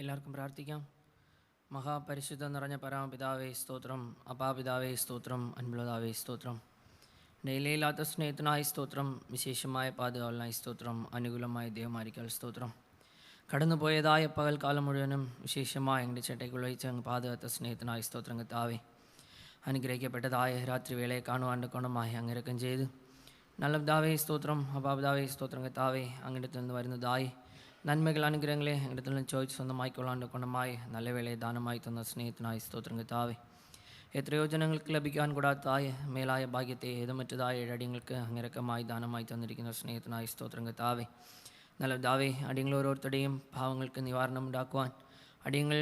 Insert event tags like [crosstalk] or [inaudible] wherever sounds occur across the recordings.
എല്ലാവർക്കും പ്രാർത്ഥിക്കാം. മഹാപരിശുദ്ധം നിറഞ്ഞ പരമപിതാവേ സ്തോത്രം. അപാപിതാവേ സ്തോത്രം. അൻപതാവേ സ്തോത്രം. ഡെയിലിയില്ലാത്ത സ്നേഹത്തിനായി സ്തോത്രം. വിശേഷമായ പാതകളിനായി സ്തോത്രം. അനുകൂലമായ ദൈവമായിരിക്കൽ സ്തോത്രം. കടന്നുപോയതായ പകൽക്കാലം മുഴുവനും വിശേഷമായ എന്റെ ചേട്ടയ്ക്ക് വഹിച്ച അങ്ങ് പാതകത്ത സ്നേഹത്തിനായി സ്തോത്രം കത്താവേ അനുഗ്രഹിക്കപ്പെട്ടതായ രാത്രി വേളയെ കാണുവാണ്ട് കൊണമായി അങ്ങിരക്കം ചെയ്ത്. നല്ല പിതാവേ സ്തോത്രം. അപാപിതാവേ സ്തോത്രം കത്താവേ അങ്ങനെ നിന്ന് വരുന്നതായി നന്മകൾ അനുഗ്രഹങ്ങളെ അങ്ങടുത്ത് നിന്ന് ചോദിച്ച് സ്വന്തമായിക്കൊള്ളാണ്ട് കൊണ്ടമായി നല്ല വേളയെ ദാനമായി തന്ന സ്നേഹത്തിനായി സ്തോത്രം കത്താവേ എത്രയോ ജനങ്ങൾക്ക് ലഭിക്കാൻ കൂടാത്തതായ മേലായ ഭാഗ്യത്തെ ഏതുമറ്റതായ ഏഴടിങ്ങൾക്ക് അങ്ങരക്കമായി ദാനമായി തന്നിരിക്കുന്ന സ്നേഹത്തിനായി സ്തോത്രം കത്താവേ നല്ല പിതാവേ അടിയങ്ങൾ ഓരോരുത്തരുടെയും ഭാവങ്ങൾക്ക് നിവാരണം ഉണ്ടാക്കുവാൻ. അടിയങ്ങൾ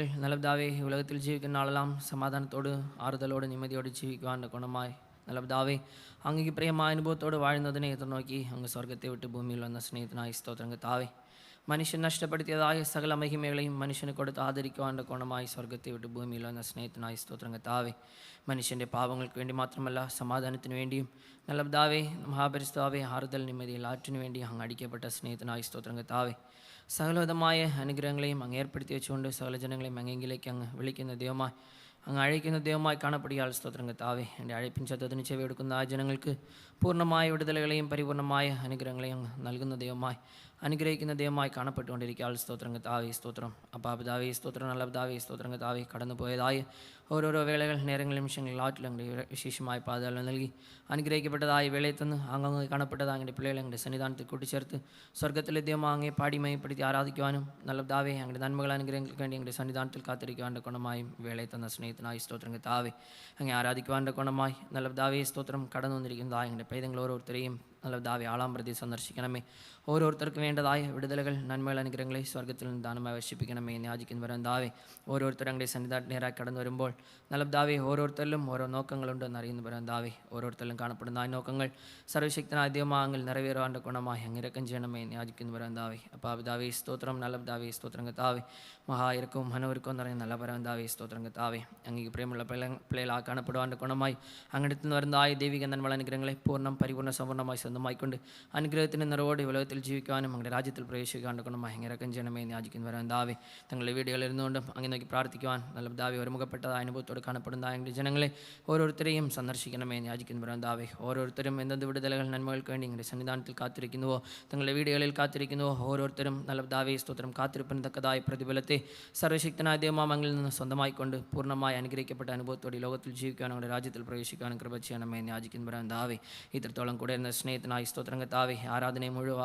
ഈ ഉലകത്തിൽ ജീവിക്കുന്ന ആളെല്ലാം സമാധാനത്തോട് ആറുതലോട് നിമ്മതിയോട് ജീവിക്കുവാൻ ഗുണമായി. നല്ല പിതാവേ അങ്ങക്ക് പ്രിയമായ അനുഭവത്തോട് വാഴുന്നതിനെ എതിർനോക്കി അങ്ങ് സ്വർഗത്തെ വിട്ട് ഭൂമിയിൽ വന്ന സ്നേഹത്തിനായി സ്തോത്രം കത്താവേ മനുഷ്യൻ നഷ്ടപ്പെടുത്തിയതായ സകല മഹിമകളെയും മനുഷ്യന് കൊടുത്ത് ആദരിക്കുവാന്റെ കോണമായി സ്വർഗത്തെ വിട്ട് ഭൂമിയിൽ വന്ന സ്നേഹത്തിനായി സ്തോത്രം കത്താവേ മനുഷ്യന്റെ പാപങ്ങൾക്ക് വേണ്ടി മാത്രമല്ല സമാധാനത്തിന് വേണ്ടിയും നല്ല പിതാവേ മഹാപരിസ്താവേ ആറുതൽ നിമ്മതി എല്ലാറ്റിനു വേണ്ടി അങ്ങ് അടിക്കപ്പെട്ട സ്നേഹത്തിനായി സ്തോത്രം കത്താവേ സകലവിധമായ അനുഗ്രഹങ്ങളെയും അങ്ങ് ഏർപ്പെടുത്തി വെച്ചുകൊണ്ട് സകല ജനങ്ങളെയും അങ്ങെങ്കിലേക്ക് അങ്ങ് വിളിക്കുന്ന ദൈവമായി അങ്ങ് അഴയ്ക്കുന്ന ദൈവമായി കാണപ്പെടുകയാൾ സ്തോത്രം കത്താവേ എന്റെ അഴപ്പിൻ ശബ്ദത്തിന് ചെവിയെടുക്കുന്ന ആ ജനങ്ങൾക്ക് പൂർണമായ വിടുതലുകളെയും പരിപൂർണമായ അനുഗ്രഹങ്ങളെയും അങ്ങ് നൽകുന്ന ദൈവമായി അനുഗ്രഹിക്കുന്ന ദൈവമായി കാണപ്പെട്ടുകൊണ്ടിരിക്കുക. ആൾ സ്തോത്രം കത്താവേ സ്തോത്രം. അപ്പാപിതാവേ സ്തോത്രം. നല്ല പിതാവേ സ്തോത്രം കത്താവേ കടന്നു പോയതായി ഓരോരോ വേളകൾ നേരങ്ങൾ നിമിഷങ്ങളിൽ ആറ്റിലും അങ്ങയുടെ വിശേഷമായ പാതകൾ നൽകി അനുഗ്രഹിക്കപ്പെട്ടതായ വേളയത്തുനിന്ന് തന്ന് അങ്ങ് കാണപ്പെട്ടത് അങ്ങയുടെ പിള്ളേരെ അങ്ങയുടെ സന്നിധാനത്തിൽ കൂട്ടിച്ചേർത്ത് സ്വർഗത്തിലെ ദൈവം അങ്ങേ പാടിമയപ്പെടുത്തി ആരാധിക്കുവാനും നല്ല ദാവേ അങ്ങയുടെ നന്മകൾ അനുഗ്രഹങ്ങൾക്ക് വേണ്ടി അങ്ങയുടെ സന്നിധാനത്തിൽ കാത്തിരിക്കുവാന്റെ ഗുണമായും വേളയത്തുന്ന തന്ന സ്നേഹത്തിനായി സ്തോത്രം താവേ അങ്ങേ ആരാധിക്കുവാന്റെ ഗുണമായി നല്ല ദാവേ സ്തോത്രം കടന്നു വന്നിരിക്കുന്നതായ അങ്ങയുടെ പൈതങ്ങൾ ഓരോരുത്തരെയും നല്ല ദാവേ ആളാം പ്രതി സന്ദർശിക്കണമേ. ഓരോരുത്തർക്കും വേണ്ടതായ വിടുതലകൾ നന്മകൾ അനുഗ്രഹങ്ങളെ സ്വർഗത്തിൽ നിന്ന് ദാനമായി വർഷിപ്പിക്കണമേ എന്ന് യാചിക്കുന്നവരും ദാവേ ഓരോരുത്തരും അങ്ങയുടെ സന്നിധാനം നേരായി കടന്നു വരുമ്പോൾ നല്ല ദാവി ഓരോരുത്തരിലും ഓരോ നോക്കങ്ങളുണ്ട് എന്ന് അറിയുന്നവരും ദാവി. ഓരോരുത്തരിലും കാണപ്പെടുന്ന ആ നോക്കങ്ങൾ സർവശക്തനായ ദൈവമാങ്ങൾ നിറവേറാന്റെ ഗുണമായി അങ്ങിരക്കം ചെയ്യണമേ എന്ന് പറയാൻ ദാവി. അപ്പോൾ പിതാവേ സ്തോത്രം. നല്ല ദാവി സ്തോത്രം മഹാ മഹായിരക്കവും മനോരുക്കവും എന്ന് പറയുന്ന നല്ല പരവന്താവേ സ്തോത്രം കത്താവേ അങ്ങേക്ക് പ്രിയമുള്ള പിള്ളേ പിള്ളേൽ കാണപ്പെടുവാന്റെ ഗുണമായി അങ്ങടുത്ത് നിന്ന് വരുന്നതായ ദൈവിക നന്മള അനുഗ്രഹങ്ങളെ പൂർണം പരിപൂർണ സമ്പൂർണമായി സ്വന്തമായിക്കൊണ്ട് അനുഗ്രഹത്തിന്റെ നിറവോടെ ഉലകത്തിൽ ജീവിക്കാനും അങ്ങയുടെ രാജ്യത്തിൽ പ്രവേശിക്കാണ്ട് ഗുണമായി ഇറക്കം ചെയ്യണമേ എന്ന് പറയാൻ ദാവി. തങ്ങളുടെ വീടുകളിൽ ഇരുന്നുകൊണ്ടും അങ്ങനെ നോക്കി പ്രാർത്ഥിക്കുവാൻ നല്ല ദാവി ഒരുമുഖപ്പെട്ടതായ അനുഭവത്തോട് കാണപ്പെടുന്ന അങ്ങയുടെ ജനങ്ങളെ ഓരോരുത്തരെയും സന്ദർശിക്കണമേ എന്ന് യാചിക്കുന്നവരാൻ ദാവേ ഓരോരുത്തരും എന്തെന്ത് വിടുതലകൾ നന്മകൾക്ക് വേണ്ടി നിങ്ങളുടെ സന്നിധാനത്തിൽ കാത്തിരിക്കുന്നുവോ? തങ്ങളുടെ വീടുകളിൽ കാത്തിരിക്കുന്നുവോ? ഓരോരുത്തരും നല്ല ദാവേ സ്തോത്രം. കാത്തിരിപ്പിന് തക്കതായ പ്രതിഫലത്തെ സർവശക്തനായ ദൈവമാമങ്ങളിൽ നിന്ന് സ്വന്തമായിക്കൊണ്ട് പൂർണമായി അനുഗ്രഹിക്കപ്പെട്ട അനുഭവത്തോടെ ലോകത്തിൽ ജീവിക്കാനും നമ്മുടെ രാജ്യത്തിൽ പ്രവേശിക്കാനും കൃപ ചെയ്യണമേ എന്ന് യാചിക്കുന്നവരാൻ ദാവേ ഇത്രത്തോളം കൂടെ എന്ന സ്നേഹത്തിനായി സ്തോത്രം കത്താവേ ആരാധനയും മുഴുവ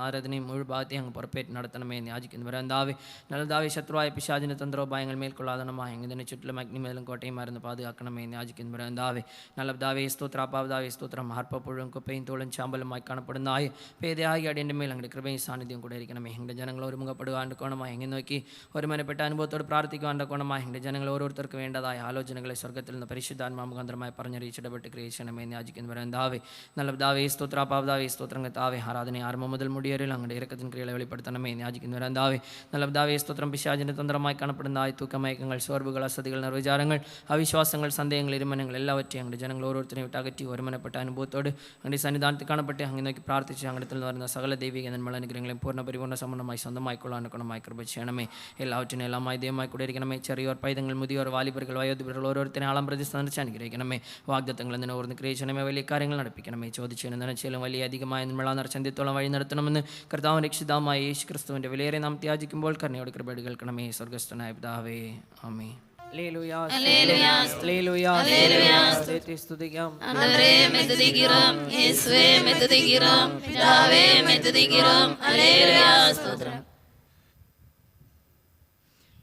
ആരാധനയും മുഴുവൻ ഭാഗത്തെ അങ്ങ് പുറപ്പേറ്റ് നടത്തണമേ എന്ന് യാചിക്കുന്നവരാൻ ദാവേ നല്ല ദാവേ ശത്രുവായ പിശാചിന് തന്ത്രോപായങ്ങൾ മേൽക്കൊള്ളാതണമായി എങ്ങനെ ചുറ്റിലും അഗ്നിമേലും കോട്ടയും മരുന്ന് പാതുകാക്കണമേ യാചിക്കുന്നു ദാവേ നല്ല ദാവേ സ്തോത്രാപ്പാവതാവേ സ്തോത്രം. ഹർപ്പപ്പുഴും കുപ്പയും തോളും ചാമ്പലുമായി കാണപ്പെടുന്ന ആയി പേദയായി അടിയന്റെ മേൽ അങ്ങയുടെ കൃപയും സാന്നിധ്യം കൂടെ ഇരിക്കണമേ. എന്റെ ജനങ്ങൾ ഒരുമുഖപ്പെടുവാണ്ട് കോണമായി. എങ്ങനെ നോക്കി ഒരുമനപ്പെട്ട അനുഭവത്തോട് പ്രാർത്ഥിക്കുവാന്റെ കോണമായി. എന്റെ ജനങ്ങൾ ഓരോരുത്തർക്ക് വേണ്ടതായ ആലോചനകളെ സ്വർഗത്തിൽ നിന്ന് പരിശുദ്ധാത്മാ മുഖാന്തരമായി പറഞ്ഞറിയിച്ചിടപെട്ട് ക്രിയേഷണമേ എന്ന് യാചിക്കുന്നവരാൻ ദാവേ നല്ല ദാവേ സ്തോത്രാപാവതാവേ സ്തോത്രങ്ങൾ താവേ ആരാധന ആർമ്മ മുതൽ മുടിയരിൽ അങ്ങയുടെ ഇറക്കത്തിൻ ക്രിയകളെ വെളിപ്പെടുത്തണമേ എന്ന് യാചിക്കുന്നവരാൻ ദാവേ നല്ല ദാവേ സ്തോത്രം. പിശാചിന്റെ തന്ത്രമായി കാണപ്പെടുന്ന ആയ തൂക്കമയക്കങ്ങൾ സ്വർബുകൾ അസതികൾ നിർവിചാരങ്ങൾ അവിശ്വാസങ്ങൾ സന്ദേഹങ്ങൾ ഇരുമനങ്ങൾ എല്ലാവറ്റെയും ഞങ്ങളുടെ ജനങ്ങൾ ഓരോരുത്തരെയും വിട്ട് അകറ്റി ഒരുമനപ്പെട്ട അനുഭവത്തോട് അങ്ങയുടെ സന്നിധാനത്തിൽ കാണപ്പെട്ട് അങ്ങനെ നോക്കി പ്രാർത്ഥിച്ച് അങ്ങടത്തിൽ നിന്ന് വരുന്ന സകല ദൈവിക നന്മ അനുഗ്രഹങ്ങളെയും പൂർണ പരിപൂർണ സമ്പന്നമായി സ്വന്തമായിക്കൊള്ളാൻ ഗുണമായി കൃപ ചെയ്യണമേ. എല്ലാവറ്റിനും എല്ലാമായി ദൈവമായി കൂടിയിരിക്കണമേ ചെറിയോർ പൈതങ്ങൾ മുതിയോർ വാലിബറുകൾ വയോധിപരുകൾ ഓരോരുത്തരും ആളം പ്രതി സന്ദർശിച്ച് അനുഗ്രഹിക്കണമേ. വാഗ്ദത്തങ്ങൾ എന്തിനെ ഓർന്ന് ക്രിയിച്ചണമേ വലിയ കാര്യങ്ങൾ നടപ്പിക്കണമേ. ചോദിച്ചതിന് നനച്ചാലും വലിയ അധികമായ നിർമ്മള നിറച്ചന്ത്യത്തോളം വഴി നടത്തണമെന്ന് കർത്താവ് രക്ഷിതാമായ യേശു ക്രിസ്തുവിന്റെ വിലയേറെ നാം ത്യാജിക്കുമ്പോൾ കർണയോട് കൃപ കേൾക്കണമേ. സ്വർഗസ്ഥനായ പിതാവേ. ആമേ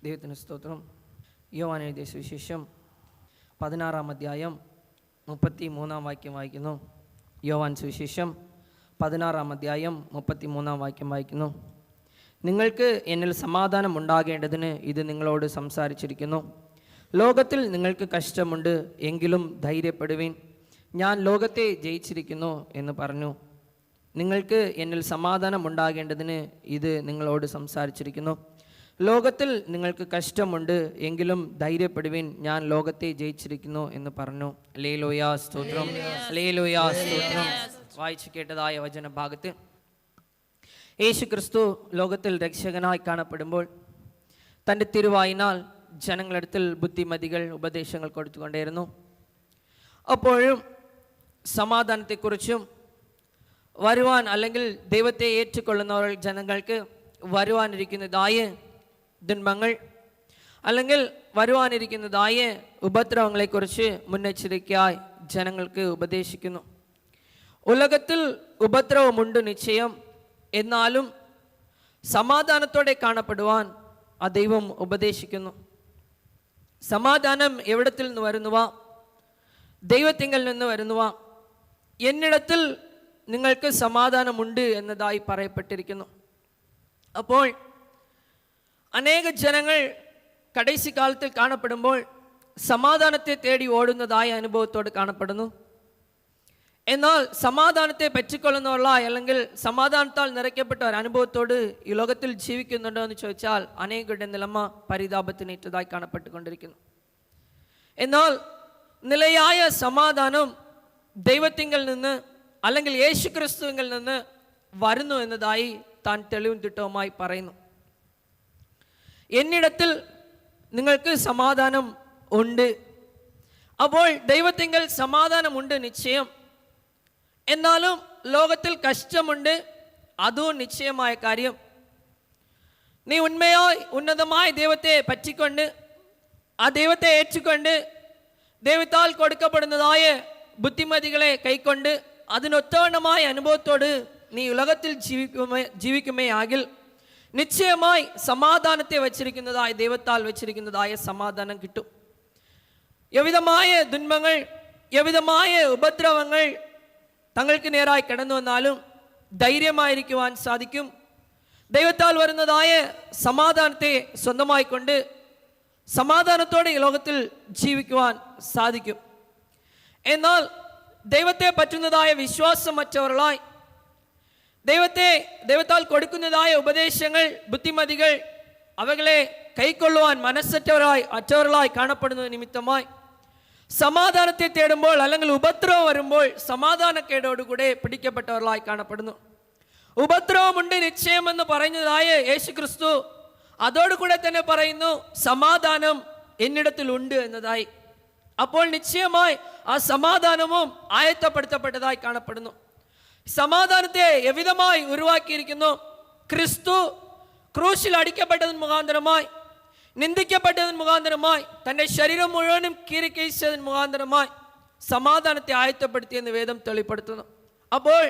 ദൈവത്തിന് സ്തോത്രം. യോവാന സുവിശേഷം പതിനാറാം അധ്യായം മുപ്പത്തി മൂന്നാം വാക്യം വായിക്കുന്നു. യോവാൻ സുവിശേഷം പതിനാറാം അധ്യായം മുപ്പത്തി മൂന്നാം വാക്യം വായിക്കുന്നു. നിങ്ങൾക്ക് എന്നിൽ സമാധാനം ഉണ്ടാകേണ്ടതിന് ഇത് നിങ്ങളോട് സംസാരിച്ചിരിക്കുന്നു. ലോകത്തിൽ നിങ്ങൾക്ക് കഷ്ടമുണ്ട് എങ്കിലും ധൈര്യപ്പെടുവീൻ. ഞാൻ ലോകത്തെ ജയിച്ചിരിക്കുന്നു എന്ന് പറഞ്ഞു. നിങ്ങൾക്ക് എന്നിൽ സമാധാനം ഉണ്ടാകേണ്ടതിന് ഇത് നിങ്ങളോട് സംസാരിച്ചിരിക്കുന്നു. ലോകത്തിൽ നിങ്ങൾക്ക് കഷ്ടമുണ്ട് എങ്കിലും ധൈര്യപ്പെടുവിൻ. ഞാൻ ലോകത്തെ ജയിച്ചിരിക്കുന്നു എന്ന് പറഞ്ഞു. ലേലോയാ സ്തോത്രം. ലേലോയാ സ്തോത്രം. വായിച്ചു കേട്ടതായ വചന ഭാഗത്ത് യേശു ക്രിസ്തു ലോകത്തിൽ രക്ഷകനായി കാണപ്പെടുമ്പോൾ തന്റെ തിരുവായിനാൽ ജനങ്ങളടുത്തിൽ ബുദ്ധിമതികൾ ഉപദേശങ്ങൾ കൊടുത്തുകൊണ്ടേയിരുന്നു. അപ്പോഴും സമാധാനത്തെക്കുറിച്ചും വരുവാൻ അല്ലെങ്കിൽ ദൈവത്തെ ഏറ്റുകൊള്ളുന്നവർ ജനങ്ങൾക്ക് വരുവാനിരിക്കുന്നതായ ദുന്മങ്ങൾ അല്ലെങ്കിൽ വരുവാനിരിക്കുന്നതായ ഉപദ്രവങ്ങളെക്കുറിച്ച് മുന്നെച്ചരിക്കയായി ജനങ്ങൾക്ക് ഉപദേശിക്കുന്നു. ഉലകത്തിൽ ഉപദ്രവമുണ്ട് നിശ്ചയം. എന്നാലും സമാധാനത്തോടെ കാണപ്പെടുവാൻ ആ ദൈവം ഉപദേശിക്കുന്നു. സമാധാനം എവിടത്തിൽ നിന്ന് വരുന്നുവ ദൈവത്തിങ്കൽ നിന്ന് വരുന്നുവ എന്നിടത്തിൽ നിങ്ങൾക്ക് സമാധാനമുണ്ട് എന്നതായി പറയപ്പെട്ടിരിക്കുന്നു. അപ്പോൾ അനേക ജനങ്ങൾ കടൈസി കാലത്തിൽ കാണപ്പെടുമ്പോൾ സമാധാനത്തെ തേടി ഓടുന്നതായ അനുഭവത്തോട് കാണപ്പെടുന്നു. എന്നാൽ സമാധാനത്തെ പറ്റിക്കൊള്ളുന്നവരുള്ള അല്ലെങ്കിൽ സമാധാനത്താൽ നിറയ്ക്കപ്പെട്ട ഒരു അനുഭവത്തോട് ഈ ലോകത്തിൽ ജീവിക്കുന്നുണ്ടോ എന്ന് ചോദിച്ചാൽ അനേകരുടെ നിലമ പരിതാപത്തിനേറ്റതായി കാണപ്പെട്ടുകൊണ്ടിരിക്കുന്നു. എന്നാൽ നിലയായ സമാധാനം ദൈവത്തിങ്കിൽ നിന്ന് അല്ലെങ്കിൽ യേശുക്രിസ്തുവിൽ നിന്ന് വരുന്നു എന്നതായി താൻ തെളിവും തിട്ടവുമായി പറയുന്നു. എന്നിടത്തിൽ നിങ്ങൾക്ക് സമാധാനം ഉണ്ട്. അപ്പോൾ ദൈവത്തിങ്കൽ സമാധാനമുണ്ട് നിശ്ചയം. എന്നാലും ലോകത്തിൽ കഷ്ടമുണ്ട്. അതും നിശ്ചയമായ കാര്യം. നീ ഉണ്മയായി ഉന്നതമായ ദൈവത്തെ പറ്റിക്കൊണ്ട് ആ ദൈവത്തെ ഏറ്റുകൊണ്ട് ദൈവത്താൽ കൊടുക്കപ്പെടുന്നതായ ബുദ്ധിമതികളെ കൈക്കൊണ്ട് അതിനൊത്തവണ്ണമായ അനുഭവത്തോട് നീ ഉലകത്തിൽ ജീവിക്കുമേ ജീവിക്കുമേ ആകിൽ നിശ്ചയമായി സമാധാനത്തെ വച്ചിരിക്കുന്നതായ ദൈവത്താൽ വച്ചിരിക്കുന്നതായ സമാധാനം കിട്ടും. എവിധമായ ദുന്മങ്ങൾ എവിധമായ ഉപദ്രവങ്ങൾ തങ്ങൾക്ക് നേരായി കടന്നു വന്നാലും ധൈര്യമായിരിക്കുവാൻ സാധിക്കും. ദൈവത്താൽ വരുന്നതായ സമാധാനത്തെ സ്വന്തമായിക്കൊണ്ട് സമാധാനത്തോടെ ഈ ലോകത്തിൽ ജീവിക്കുവാൻ സാധിക്കും. എന്നാൽ ദൈവത്തെ പറ്റുന്നതായ വിശ്വാസം വിശ്വാസമറ്റവர்களாய் ദൈവത്തെ ദൈവത്താൽ കൊടുക്കുന്നതായ ഉപദേശങ്ങൾ ബുദ്ധിമതികൾ അവകളെ കൈക്കൊള്ളുവാൻ മനസ്സറ്റവരായി അറ്റവരായി കാണപ്പെടുന്നത് നിമിത്തമായി സമാധാനത്തെ തേടുമ്പോൾ അല്ലെങ്കിൽ ഉപദ്രവം വരുമ്പോൾ സമാധാനക്കേടോടുകൂടെ പിടിക്കപ്പെട്ടവരായി കാണപ്പെടുന്നു. ഉപദ്രവമുണ്ട് നിശ്ചയമെന്ന് പറയുന്നതായ യേശു ക്രിസ്തു അതോടുകൂടെ തന്നെ പറയുന്നു സമാധാനം എന്നിടത്തിലുണ്ട് എന്നതായി. അപ്പോൾ നിശ്ചയമായി ആ സമാധാനവും ആയത്തപ്പെടുത്തപ്പെട്ടതായി കാണപ്പെടുന്നു. സമാധാനത്തെ എവിധമായി ഉരുവാക്കിയിരിക്കുന്നു? ക്രിസ്തു ക്രൂശിൽ അടിക്കപ്പെട്ടതിന് മുഖാന്തരമായി നിന്ദിക്കപ്പെട്ടതിന് മുഖാന്തരമായി തന്റെ ശരീരം മുഴുവനും കീറിക്കഴിച്ചതിന് മുഖാന്തരമായി സമാധാനത്തെ ആയത്തപ്പെടുത്തിയെന്ന് വേദം തെളിപ്പെടുത്തുന്നു. അപ്പോൾ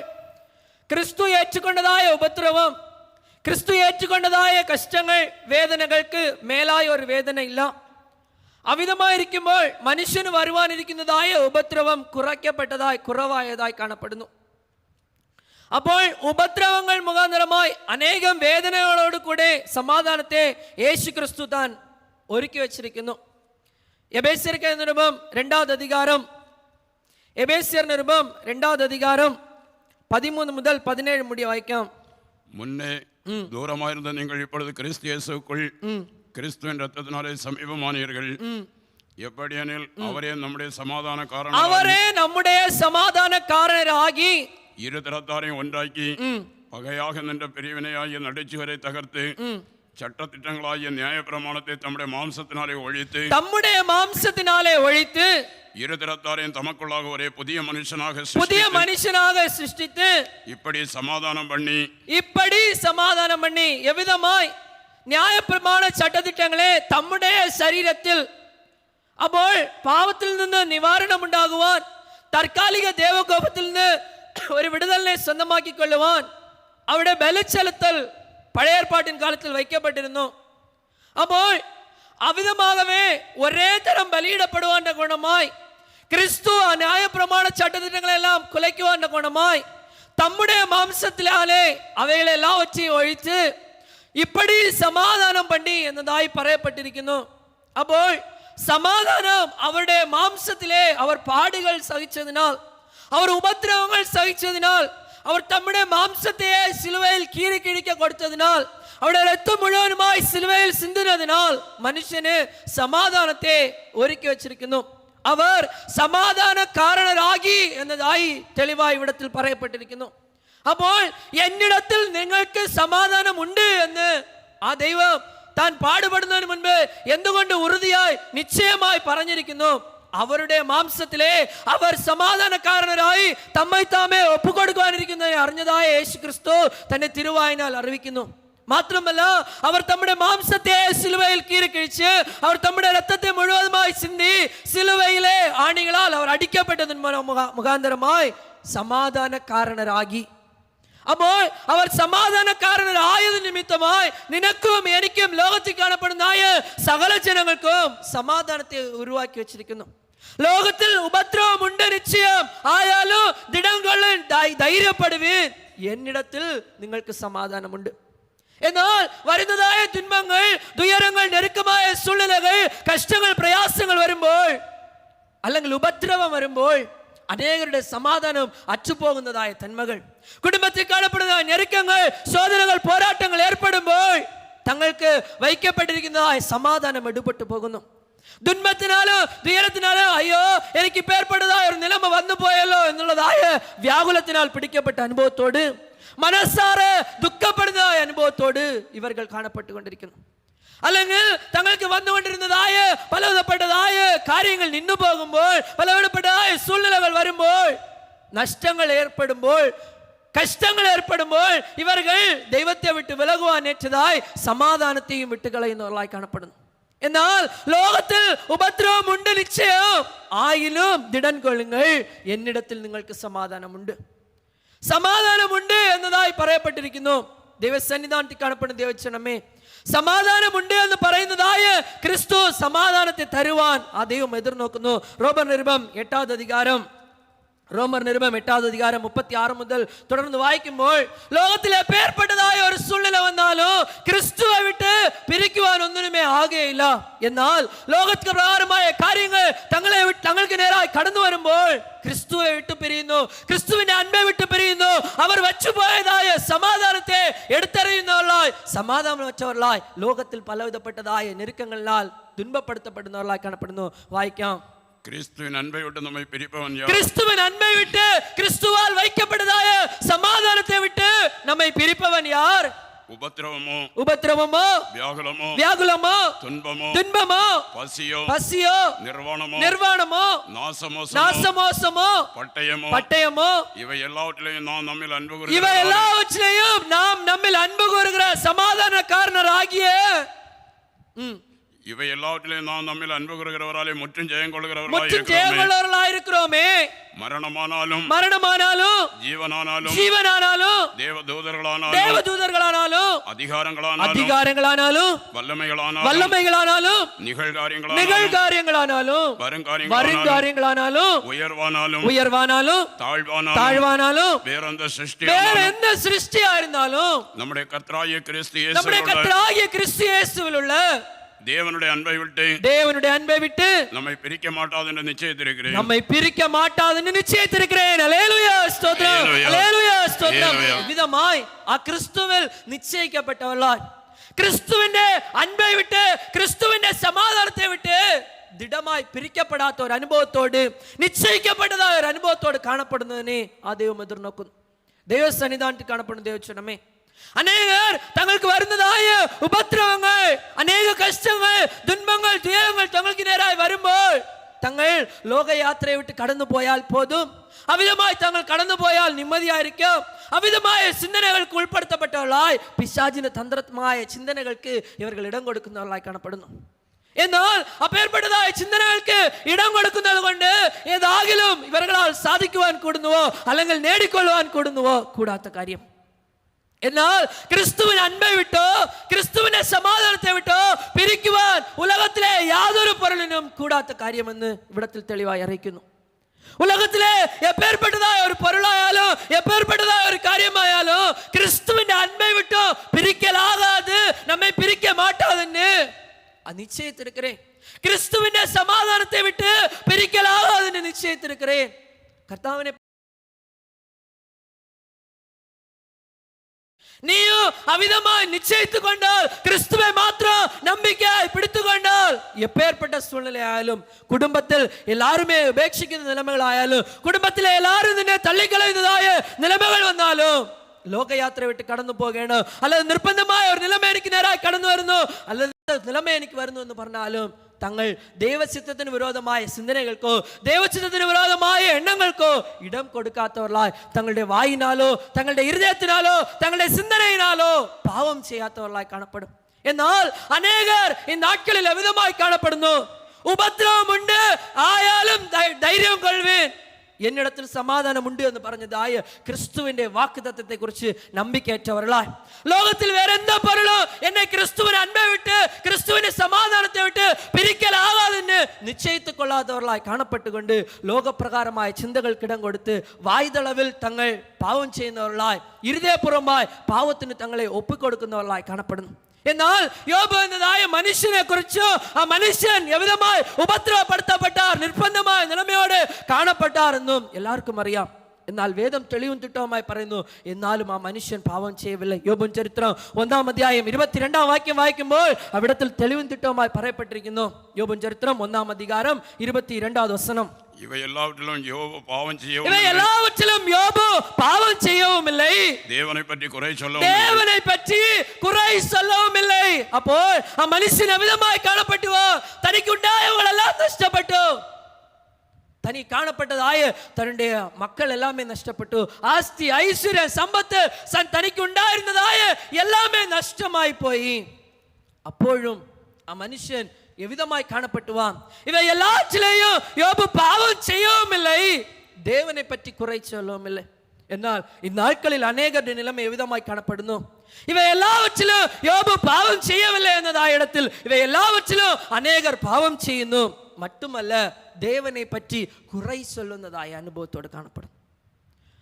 ക്രിസ്തു ഏറ്റുകൊണ്ടതായ ഉപദ്രവം ക്രിസ്തു ഏറ്റുകൊണ്ടതായ കഷ്ടങ്ങൾ വേദനകൾക്ക് മേലായ ഒരു വേദന ഇല്ല അമിതമായിരിക്കുമ്പോൾ മനുഷ്യന് വരുവാനിരിക്കുന്നതായ ഉപദ്രവം കുറയ്ക്കപ്പെട്ടതായി കുറവായതായി കാണപ്പെടുന്നു. അപ്പോൾ ഉപദ്രവങ്ങൾ മുഖാന്തരമായി അനേകം വേദനകളോട് കൂടെ സമാധാനത്തെ യേശു ക്രിസ്തു താൻ ഒരുക്കി വച്ചിരിക്കുന്നു എബേസ്യർക്ക് നിരുപം രണ്ടാമത് അധികാരം എബേസ്യർ നിരുപം രണ്ടാമത് അധികാരം പതിമൂന്ന് മുതൽ പതിനേഴ് മുടി വായിക്കാം മുന്നേ ദൂരമായിരുന്ന നിങ്ങൾ இப்பொழுது கிறிஸ்து இயேசுக்குள் கிறிஸ்துவின் ரத்தத்தினாலே சமீபமானீர்கள் எப்படியெனில் அவரே நம்முடைய சமாதான காரணம் അവരെ നമ്മുടെ സമാധാനക്കാരനരാകി இரு தரத்தாரையும் ஒன்றாக்கி பகையாக நின்ற பிரிவினையாகிய நடுச்சுவரை தகர்த்து சட்டத்திட்டங்களாகிய நியாயப்பிரமாணத்தை தம்முடைய மாம்சத்தினாலே ஒழித்து നമ്മുടെ മാംസത്തിനാലെ ഒഴിത്ത് இரு தரத்தாரையும் தமக்குள்ளாக ஒரே புதிய மனுஷனாக പുതിയ சிருஷ்டித்து, മനുഷ്യനാക സൃഷ്ടിത്ത് இப்படி சமாதானம் பண்ணி ഇപ്പടി സമാധാനം പണി എവിധമായി ന്യായപ്രമാണ ചട്ടതിട്ടങ്ങളെ നമ്മുടെ ശരീരത്തിൽ അപ്പോൾ പാവത്തിൽ നിന്ന് നിവാരണമുണ്ടാകുവാൻ താൽക്കാലിക ദേവകോപത്തിൽ നിന്ന് [coughs] ഒരു വിടുതലിനെ സ്വന്തമാക്കിക്കൊള്ളുവാൻ അവിടെ ബലച്ചെലുത്തൽ പഴയ ഏർപ്പാട്ടിൻ കാലത്തിൽ വയ്ക്കപ്പെട്ടിരുന്നു. അപ്പോൾ അവിധമാകവേ ഒരേ തരം ബലിയിടപ്പെടുവാന്റെ ഗുണമായി ക്രിസ്തു ആ ന്യായപ്രമാണ ചട്ടത്തിട്ടങ്ങളെല്ലാം കുലയ്ക്കുവാന്റെ ഗുണമായി നമ്മുടെ മാംസത്തിലാലെ അവകളെല്ലാം വച്ച് ഒഴിച്ച് ഇപ്പടി സമാധാനം പണ്ടി എന്നതായി പറയപ്പെട്ടിരിക്കുന്നു. അപ്പോൾ സമാധാനം അവരുടെ മാംസത്തിലെ അവർ പാടുകൾ സഹിച്ചതിനാൽ അവർ ഉപദ്രവങ്ങൾ സഹിച്ചതിനാൽ അവർ തമ്മുടെ മാംസത്തെ സിലുവയിൽ കീറിക്കിഴിക്ക കൊടുത്തതിനാൽ അവിടെ രക്തം മുഴുവനുമായി സിലുവയിൽ സിന്തുന്നതിനാൽ മനുഷ്യന് സമാധാനത്തെ ഒരുക്കി വച്ചിരിക്കുന്നു അവർ സമാധാന കാരണരാകി എന്നതായി തെളിവായി ഇവിടത്തിൽ പറയപ്പെട്ടിരിക്കുന്നു. അപ്പോൾ എന്നിടത്തിൽ നിങ്ങൾക്ക് സമാധാനമുണ്ട് എന്ന് ആ ദൈവം താൻ പാടുപെടുന്നതിന് മുൻപ് എന്തുകൊണ്ട് ഉറുതിയായി നിശ്ചയമായി പറഞ്ഞിരിക്കുന്നു? അവരുടെ മാംസത്തിലെ അവർ സമാധാനക്കാരനരായി തമ്മൈ താമേ ഒപ്പുകൊടുക്കുവാനിരിക്കുന്നതിനെ അറിഞ്ഞതായ യേശു ക്രിസ്തു തന്റെ തിരുവായനാൽ അറിവിക്കുന്നു. മാത്രമല്ല അവർ നമ്മുടെ മാംസത്തെ സിലുവയിൽ കീറിക്കഴിച്ച് അവർ നമ്മുടെ രക്തത്തെ മുഴുവനുമായി ചിന്തി സിലുവയിലെ ആണികളാൽ അവർ അടിക്കപ്പെട്ടതിന് മുഖ- മുഖ- മുഖാന്തരമായി സമാധാനക്കാരനരാകി അപ്പോൾ അവർ സമാധാനക്കാരനായത് നിമിത്തമായി നിനക്കും എനിക്കും ലോകത്തിൽ കാണപ്പെടുന്നതായ സകല ജനങ്ങൾക്കും സമാധാനത്തെ ഉരുവാക്കി വെച്ചിരിക്കുന്നു. ലോകത്തിൽ ഉപദ്രവമുണ്ട് നിശ്ചയം. ആയാലും ദിടം ധൈര്യപ്പെടുവി എന്നിടത്തിൽ നിങ്ങൾക്ക് സമാധാനമുണ്ട്. എന്നാൽ വരുന്നതായ തിന്മങ്ങൾ ദുയരങ്ങൾ നെരുക്കമായ സുള്ളിലകൾ കഷ്ടങ്ങൾ പ്രയാസങ്ങൾ വരുമ്പോൾ അല്ലെങ്കിൽ ഉപദ്രവം വരുമ്പോൾ അനേകരുടെ സമാധാനം അച്ചുപോകുന്നതായ തന്മകൾ. குடும்பத்தில் காணப்படுகிற நெருக்கங்கள் சோதனைகள் போராட்டங்கள் ஏற்படும்போது തങ്ങൾക്ക് വഹിക്കപ്പെട്ടിരിക്കുന്നതായ സമാധാനം എടുപെട്ട് പോകുന്നു ദുന്മത്തിനാലോ ദുയരത്തിനാലോ അയ്യോ എനിക്ക് പേർപ്പെടുതായ ഒരു നിലമ വന്നു പോയല്ലോ എന്നുള്ളതായ വ്യാകുലത്തിനാൽ പിടിക്കപ്പെട്ട അനുഭവത്തോട് മനസ്സാറ് ദുഃഖപ്പെടുന്നതായ അനുഭവത്തോട് ഇവർകൾ കാണപ്പെട്ടുകൊണ്ടിരിക്കുന്നു അല്ലെങ്കിൽ തങ്ങൾക്ക് വന്നുകൊണ്ടിരുന്നതായ പലവിധപ്പെട്ടതായ കാര്യങ്ങൾ നിന്നു പോകുമ്പോൾ പലവിധപ്പെട്ടതായ സൂழ்നിലകൾ വരുമ്പോൾ നഷ്ടങ്ങൾ ഏർപ്പെടുമ്പോൾ കഷ്ടങ്ങൾ ഏർപ്പെടുമ്പോൾ ഇവർകൾ ദൈവത്തെ വിട്ട് വിലകുവാൻ ഏറ്റതായി സമാധാനത്തെയും വിട്ടുകളയുന്നവരായി കാണപ്പെടുന്നു. എന്നാൽ ലോകത്തിൽ ഉപദ്രവമുണ്ട് നിശ്ചയം. ആയിലും ദിടൻ കൊള്ളുങ്ങൾ എന്നിടത്തിൽ നിങ്ങൾക്ക് സമാധാനമുണ്ട്. സമാധാനമുണ്ട് എന്നതായി പറയപ്പെട്ടിരിക്കുന്നു. ദൈവസന്നിധാനത്തിൽ കാണപ്പെടുന്ന ദൈവച്ചനമേ സമാധാനമുണ്ട് എന്ന് പറയുന്നതായ ക്രിസ്തു സമാധാനത്തെ തരുവാൻ ആ ദൈവം എതിർനോക്കുന്നു. റോബർ നിർഭം എട്ടാമത് അധികാരം. ரோமர் நிருபம் எட்டாவது அதிகாரம் முப்பத்தி ஆறு முதல் தொடர்ந்து வாய்க்கும்போது லோகத்தில் பேர்பட்டதாய் ஒரு சூழ்நிலை வந்தாலும் கிறிஸ்துவை விட்டு பிரிக்குவான் ஒன்றுமே ஆகே இல்ல. என்னால் லோகத்துக்கு பிரகாரமாய காரியங்கள் தங்களை விட்டு தங்களுக்கு நேராக கடந்து வரும்போது கிறிஸ்துவை விட்டு பிரியுന്നു ക്രിസ്തുവിന്റെ അൻപെ വിട്ട് പിരിയുന്നു അവർ വച്ചുപോയതായ സമാധാനത്തെ എടുത്തെറിയുന്നവരിലായി സമാധാനം വെച്ചവരിലായി ലോകത്തിൽ പലവിധപ്പെട്ടതായ ഞെരുക്കങ്ങളിലാൽ തുൻപപ്പെടുത്തപ്പെടുന്നവരിലായി കാണപ്പെടുന്നു. വായിക്കാം. கிறிஸ்துவின் அன்பை விட்டு நம்மை பிரிப்பவன் யார்? கிறிஸ்துவின் அன்பை விட்டு கிறிஸ்துவால் வைக்கப்பட்டதாய சமாதானத்தை விட்டு நம்மை பிரிப்பவன் யார்? உபத்திரவமோ? உபத்திரவமோ? வியாகுலமோ? வியாகுலமோ? துன்பமோ? துன்பமோ? பசியோ? பசியோ? நிர்வாணமோ? நிர்வாணமோ? நாசமோ நாசமோசமோ? பட்டயமோ? பட்டயமோ? இவை எல்லாவற்றிலையும் நாம் நம்மில் அன்பு இவை எல்லாவற்றிலையும் நாம் நம்மில் அன்பு கூறுகிற சமாதானக்காரனர் ஆகிய ம், இவை எல்லாவற்றிலையும் நாம் நம்மில் அன்பு கூறுகிறவராலே முற்றும் ஜெயம் கொள்கிறவர்களாய் முற்றும் இருக்கிறோமே. மரணமானாலும் மரணமானாலும் ஜீவனானாலும் ஜீவனானாலும் தேவ தூதர்களானாலும் தேவதூதர்களானாலும் அதிகாரங்களானாலும் அதிகாரங்களானாலும் வல்லமைகளானாலும் வல்லமைகளானாலும் நிகழ்காரியங்களானாலும் நிகழ்காரியங்களானாலும் வருங்காரியங்களானாலும் வருங்காரியங்களானாலும் உயர்வானாலும் உயர்வானாலும் தாழ்வானாலும் தாழ்வானாலும் வேற சிருஷ்டியானாலும் எந்த சிருஷ்டியா இருந்தாலும் நம்முடைய கர்த்தராகிய கிறிஸ்து நம்முடைய கர்த்தராகிய கிறிஸ்து இயேசுவில் உள்ள தேவனுடைய ആ ക്രിസ്തുവിൽ ക്രിസ്തുവിന്റെ അൻപെ വിട്ട് ക്രിസ്തുവിന്റെ സമാധാനത്തെ വിട്ട് ദൃഢമായി പിരിക്കപ്പെടാത്ത ഒരു അനുഭവത്തോട് നിശ്ചയിക്കപ്പെട്ടതായ ഒരു അനുഭവത്തോട് കാണപ്പെടുന്നതിനെ ആ ദൈവം എതിർനോക്കുന്നു. ദൈവസന്നിധാനത്തിൽ കാണപ്പെടുന്ന ദൈവച്ചനമേ അനേകർ തങ്ങൾക്ക് വരുന്നതായ ഉപദ്രവങ്ങൾ അനേക കഷ്ടങ്ങൾ ദുൻപങ്ങൾ ദുരങ്ങൾ തങ്ങൾക്ക് നേരായി വരുമ്പോൾ തങ്ങൾ ലോകയാത്രയെ വിട്ട് കടന്നു പോയാൽ പോതും അമിതമായി തങ്ങൾ കടന്നു പോയാൽ നിമ്മതിയായിരിക്കും. അമിതമായ ചിന്തനകൾക്ക് ഉൾപ്പെടുത്തപ്പെട്ടവളായി പിശാചിന്റെ തന്ത്രമായ ചിന്തനകൾക്ക് ഇവർ ഇടം കൊടുക്കുന്നവളായി കാണപ്പെടുന്നു. എന്നാൽ അപേർപ്പെട്ടതായ ചിന്തനകൾക്ക് ഇടം കൊടുക്കുന്നത് കൊണ്ട് ഏതാകിലും ഇവരുകളാൽ സാധിക്കുവാൻ കൂടുന്നുവോ അല്ലെങ്കിൽ നേടിക്കൊള്ളുവാൻ കൂടുന്നുവോ കൂടാത്ത കാര്യം. എന്നാൽ ക്രിസ്തുവിന് അൻപെ വിട്ടോ ക്രിസ്തുവിന്റെ സമാധാനത്തെ വിട്ടോ പിരിക്കുവാൻ ഉലകത്തിലെ യാതൊരു പൊരുളിനും കൂടാത്ത കാര്യമെന്ന് ഇവിടത്തിൽ തെളിവായി അറിയിക്കുന്നു ഉലകത്തിലെ എപ്പേർപ്പെട്ടതായ ഒരു പൊരുളായാലും എപ്പേർപ്പെട്ടതായ ഒരു കാര്യമായാലും ക്രിസ്തുവിന്റെ അൻപെ വിട്ടോ പിരിക്കലാകാതെ നമ്മെ പിരിക്ക മാട്ടാതെന്ന് നിശ്ചയത്തിരിക്കേ கிறிஸ்துவின் சமாதானத்தை விட்டு பிரிக்கலாகாதுன்னு நிச்சயத்திருக்கிறேன் கர்த்தாவினை നീയോ അമിതമായി നിശ്ചയിച്ചുകൊണ്ട് ക്രിസ്തുവെ മാത്രം നമ്പിക്കായി പിടിച്ചുകൊണ്ട് എപ്പേർപ്പെട്ട സൂഴ്നിലയായാലും കുടുംബത്തിൽ എല്ലാവരും ഉപേക്ഷിക്കുന്ന നിലമകളായാലും കുടുംബത്തിലെ എല്ലാവരും നിന്നെ തള്ളിക്കളയുന്നതായ നിലമകൾ വന്നാലും ലോകയാത്ര വിട്ട് കടന്നു പോകണം. അല്ലെങ്കിൽ നിർബന്ധമായ ഒരു നിലമ എനിക്ക് നേരായി കടന്നു വരുന്നു. അല്ലെങ്കിൽ നിലമ എനിക്ക് വരുന്നു എന്ന് പറഞ്ഞാലും തങ്ങൾ ദൈവചിത്തത്തിന് വിരോധമായ ചിന്തനകൾക്കോ ദൈവചിത്തത്തിന് വിരോധമായ എണ്ണങ്ങൾക്കോ ഇടം കൊടുക്കാത്തവരായി തങ്ങളുടെ വായിനാലോ തങ്ങളുടെ ഹൃദയത്തിനാലോ തങ്ങളുടെ ചിന്തനയിനാലോ പാവം ചെയ്യാത്തവരായി കാണപ്പെടും. എന്നാൽ അനേകർ ഈ നാട്കളിൽ അമിതമായി കാണപ്പെടുന്നു. ഉപദ്രവമുണ്ട് ആയാലും ധൈര്യം കൊള്ളുവേൻ. എന്നിടത്തിൽ സമാധാനമുണ്ട് എന്ന് പറഞ്ഞതായ ക്രിസ്തുവിന്റെ വാക്തത്വത്തെക്കുറിച്ച് നമ്പിക്കേറ്റവരളായി ലോകത്തിൽ വേറെ എന്താ പറയുള്ളൂ എന്നെ ക്രിസ്തുവിനെ അൻപ വിട്ട് ക്രിസ്തുവിന്റെ സമാധാനത്തെ വിട്ട് പിരിക്കലാകാതെ നിശ്ചയിത്തു കൊള്ളാത്തവരളായി കാണപ്പെട്ടുകൊണ്ട് ലോകപ്രകാരമായ ചിന്തകൾക്കിടം കൊടുത്ത് വായ്തളവിൽ തങ്ങൾ പാവം ചെയ്യുന്നവരളായി ഇരുതയപൂർവമായി പാവത്തിന് തങ്ങളെ ഒപ്പിക്കൊടുക്കുന്നവരളായി കാണപ്പെടുന്നു. എന്നാൽ യോബ് എന്നതായ മനുഷ്യനെ കുറിച്ച് ആ മനുഷ്യൻ എവിധമായി ഉപദ്രവപ്പെടുത്തപ്പെട്ടാർ നിർബന്ധമായ നിലമയോട് കാണപ്പെട്ടാർ എന്നും എല്ലാവർക്കും അറിയാം. എന്നാൽ വേദം തെളിവും തിട്ടവുമായി പറയുന്നു എന്നാലും ആ മനുഷ്യൻ പാവം ചെയ്യവില്ല യോബൻ ചരിത്രം ഒന്നാം അധ്യായം ഇരുപത്തിരണ്ടാം വാക്യം വായിക്കുമ്പോൾ അവിടത്തിൽ തെളിവും തിട്ടവുമായി പറയപ്പെട്ടിരിക്കുന്നു യോബൻ ചരിത്രം ഒന്നാം അധികാരം ഇരുപത്തിരണ്ടാം വസനം இவை எல்லாவற்றிலும் யோபு பாவம் செய்யவும் இவை எல்லாவற்றிலும் யோபு பாவம் செய்யவும் இல்லை தேவனை பற்றி குறை சொல்லவும் தேவனை பற்றி குறை சொல்லவும் இல்லை തനി കാണപ്പെട്ടതായ തൻ്റെ മക്കൾ എല്ലാമേ നഷ്ടപ്പെട്ടു ആസ്തി ഐശ്വര്യ സമ്പത്ത് തനിക്കുണ്ടായിരുന്നതായ എല്ലാമേ നഷ്ടമായി പോയി അപ്പോഴും ആ മനുഷ്യൻ എവിധമായി കാണപ്പെട്ടുവാൻ ഇവ എല്ലാറ്റിലെയും യോബ് പാവം ചെയ്യുമില്ലേ ദേവനെ പറ്റി കുറേ ചൊല്ലുമില്ലേ എന്നാൽ ഇന്നാൾക്കളിൽ അനേകരുടെ നിലമ എവിധമായി കാണപ്പെടുന്നു ഇവയെല്ലാവറ്റിലും യോബ് പാവം ചെയ്യവില്ല എന്നതായ ഇടത്തിൽ ഇവയെല്ലാവറ്റിലും അനേകർ പാവം ചെയ്യുന്നു മറ്റുമല്ല ദേവനെ പറ്റി കുറെ ചൊല്ലുന്നതായ അനുഭവത്തോട് കാണപ്പെടും